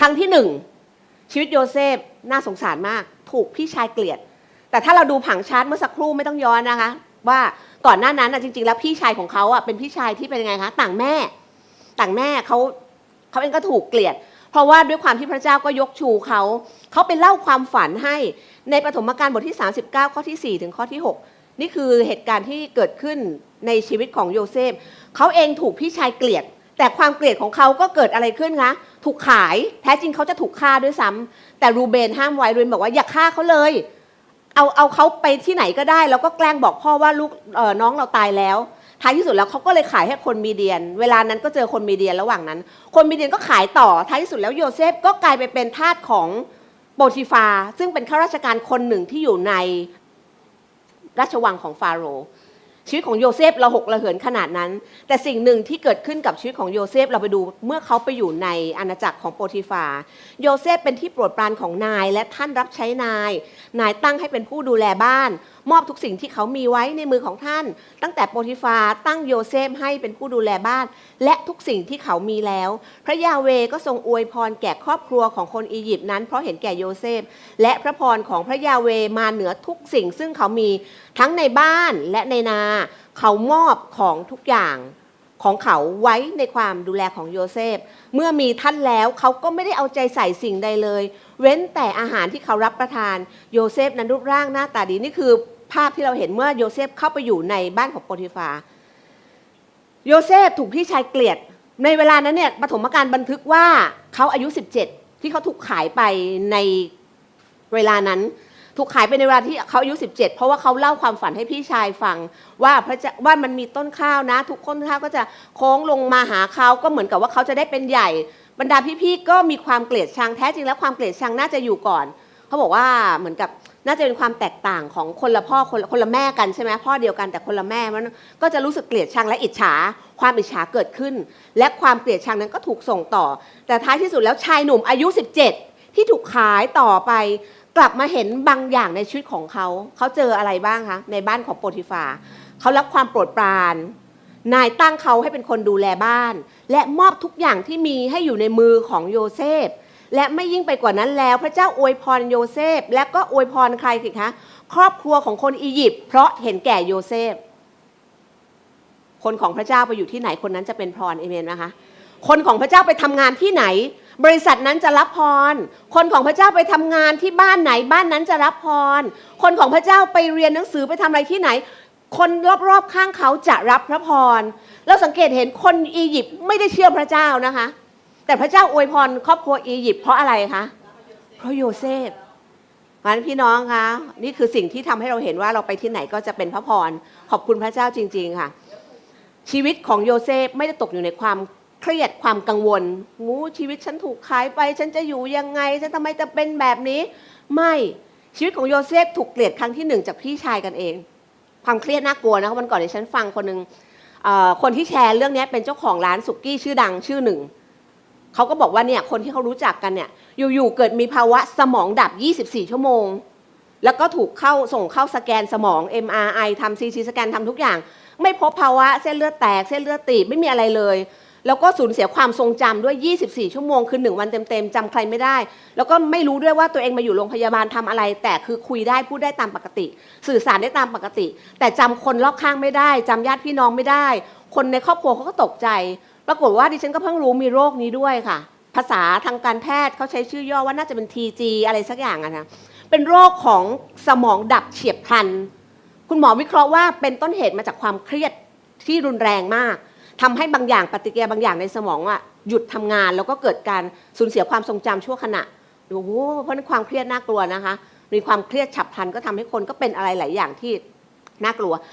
ครั้งที่หนึ่งชีวิตโยเซฟน่าสงสารมาก ถูกพี่ชายเกลียด แต่ถ้าเราดูผังชาร์ตเมื่อสักครู่ไม่ต้องย้อนนะคะ ว่าก่อนหน้านั้นจริง ๆ แล้วพี่ชายของเขาอะเป็นพี่ชายที่เป็นยังไงคะต่างแม่ ต่างแม่เขาเขาเองก็ถูกเกลียด เพราะว่าด้วยความที่พระเจ้าก็ยกชูเขาเขาไปเล่าความฝันให้ในปฐมกาลบทที่ 39 ข้อที่ 4 ถึงข้อที่ 6 นี่คือเหตุการณ์ที่เกิดขึ้นในชีวิตของโยเซฟเขาเองถูกพี่ชายเกลียด แต่ความเกลียดของเขาก็เกิดอะไรขึ้นคะ ถูกขายแท้จริงเขาจะถูกฆ่าด้วยซ้ำแต่รูเบนห้ามไว้รูเบนบอกว่าอย่าฆ่าเขาเลย เอาเอาเขาไปที่ไหนก็ได้ แล้วก็แกล้งบอกพ่อว่าลูกน้องเราตายแล้วท้ายที่สุดแล้วเขาก็เลยขายให้คนมีเดียน เวลานั้นก็เจอคนมีเดียนระหว่างนั้น คนมีเดียนก็ขายต่อท้ายที่สุดแล้วโยเซฟก็กลายไปเป็นทาสของโปรติฟา ซึ่งเป็นข้าราชการคนหนึ่งที่อยู่ในราชวังของฟาโรห์ ชีวิตของโยเซฟเราหกระเหินขนาดนั้น แต่สิ่งหนึ่งที่เกิดขึ้นกับชีวิตของโยเซฟเราไปดูเมื่อเขาไปอยู่ในอาณาจักรของโปรติฟาโยเซฟเป็นที่โปรดปรานของนายและท่านรับใช้นาย นายตั้งให้เป็นผู้ดูแลบ้าน มอบทุกสิ่งที่เขามีไว้ในมือของท่าน ตั้งแต่โปรติฟาตั้งโยเซฟให้เป็นผู้ดูแลบ้าน และทุกสิ่งที่เขามีแล้ว พระยาเวก็ทรงอวยพรแก่ครอบครัวของคนอียิปต์นั้นเพราะเห็นแก่โยเซฟ และพระพรของพระยาเวมาเหนือทุกสิ่ง ซึ่งเขามีทั้งในบ้านและในนา เขามอบของทุกอย่างของเขาไว้ในความดูแลของโยเซฟ เมื่อมีท่านแล้วเขาก็ไม่ได้เอาใจใส่สิ่งใดเลย เว้นแต่อาหารที่เขารับประทานโยเซฟนั้นรูปร่างหน้าตาดีนี่คือ ภาพที่เราเห็นเมื่อโยเซฟเข้าไปอยู่ในบ้านของโปรติฟา โยเซฟถูกพี่ชายเกลียด ในเวลานั้นเนี่ยปฐมกาลบันทึกว่าเขาอายุ 17 ที่เขาถูกขายไปในเวลานั้น ถูกขายไปในเวลาที่เขาอายุ 17 เพราะว่าเขาเล่าความฝันให้พี่ชายฟัง ว่าพระเจ้าว่ามันมีต้นข้าวนะ ทุกต้นข้าวก็จะโค้งลงมาหาเขาก็เหมือนกับว่าเขาจะได้เป็นใหญ่ บรรดาพี่ๆก็มีความเกลียดชังแท้จริงแล้วความเกลียดชังน่าจะอยู่ก่อน เขาบอกว่าเหมือนกับน่าจะเป็นความแตกต่างของคนละพ่อคนละคนละแม่กันใช่ไหมพ่อเดียวกันแต่คนละแม่มันก็จะรู้สึกเกลียดชังและอิจฉา ความอิจฉาเกิดขึ้น และความเกลียดชังนั้นก็ถูกส่งต่อ แต่ท้ายที่สุดแล้วชายหนุ่มอายุ 17 ที่ถูกขายต่อไป กลับมาเห็นบางอย่างในชีวิตของเขาเขาเจออะไรบ้างคะในบ้านของโปรติฟาเขารับความโปรดปรานนายตั้งเขาให้เป็นคนดูแลบ้าน และมอบทุกอย่างที่มีให้อยู่ในมือของโยเซฟ และไม่ยิ่งไปกว่านั้นแล้ว พระเจ้าอวยพรโยเซฟ และก็อวยพรใครสิคะครอบครัวของคนอียิปต์เพราะเห็นแก่โยเซฟ คนของพระเจ้าไปอยู่ที่ไหนคนนั้นจะเป็นพรเอเมนนะคะ คนของพระเจ้าไปทำงานที่ไหน บริษัทนั้นจะรับพร คนของพระเจ้าไปทำงานที่บ้านไหนบ้านนั้นจะรับพร คนของพระเจ้าไปเรียนหนังสือไปทำอะไรที่ไหน คนรอบๆข้างเขาจะรับพระพร เราสังเกตเห็นคนอียิปต์ไม่ได้เชื่อพระเจ้านะคะ แต่พระเจ้าอวยพรครอบครัวอียิปต์เพราะอะไรคะเพราะโยเซฟเพราะนั้นพี่น้องคะนี่คือสิ่งที่ทำให้เราเห็นว่าเราไปที่ไหนก็จะเป็นพระพรขอบคุณพระเจ้าจริง ๆ ค่ะ ชีวิตของโยเซฟไม่ได้ตกอยู่ในความเครียดความกังวลงูชีวิตฉันถูกขายไป ฉันจะอยู่ยังไงฉันทำไมจะเป็นแบบนี้ ไม่ชีวิตของโยเซฟถูกเกลียดครั้งที่หนึ่งจากพี่ชายกันเอง ความเครียดน่ากลัวนะคะวันก่อนเนี่ฉันฟังคนหนึ่งคนที่แชร์เรื่องนี้เป็นเจ้าของร้านสุกี้ชื่อดังชื่อหนึ่ง เขาก็บอกว่าเนี่ยคนที่เขารู้จักกันเนี่ยอยู่ๆเกิดมีภาวะสมองดับ 24 ชั่วโมง แล้วก็ถูกเข้าส่งเข้าสแกนสมอง MRI ทำ CT สแกนทำทุกอย่าง ไม่พบภาวะเส้นเลือดแตกเส้นเลือดตีบไม่มีอะไรเลย แล้วก็สูญเสียความทรงจำด้วย 24 ชั่วโมง คือ1วันเต็มๆจำใครไม่ได้ แล้วก็ไม่รู้ด้วยว่าตัวเองมาอยู่โรงพยาบาลทำอะไร แต่คือคุยได้พูดได้ตามปกติ สื่อสารได้ตามปกติ แต่จำคนรอบข้างไม่ได้จำญาติพี่น้องไม่ได้ คนในครอบครัวเขาก็ตกใจ ปรากฏว่าดิฉันก็เพิ่งรู้มีโรคนี้ด้วยค่ะ ภาษาทางการแพทย์เขาใช้ชื่อย่อว่าน่าจะเป็น TG อะไรสักอย่างอะนะเป็นโรคของสมองดับเฉียบพลัน คุณหมอวิเคราะห์ว่าเป็นต้นเหตุมาจากความเครียดที่รุนแรงมากทำให้บางอย่างปฏิกิริยาบางอย่างในสมองอะหยุดทำงาน แล้วก็เกิดการสูญเสียความทรงจำชั่วขณะโอ้โหเพราะฉะนั้นความเครียดน่ากลัวนะคะมีความเครียดฉับพลันก็ทำให้คนก็เป็นอะไรหลายอย่างที่น่ากลัว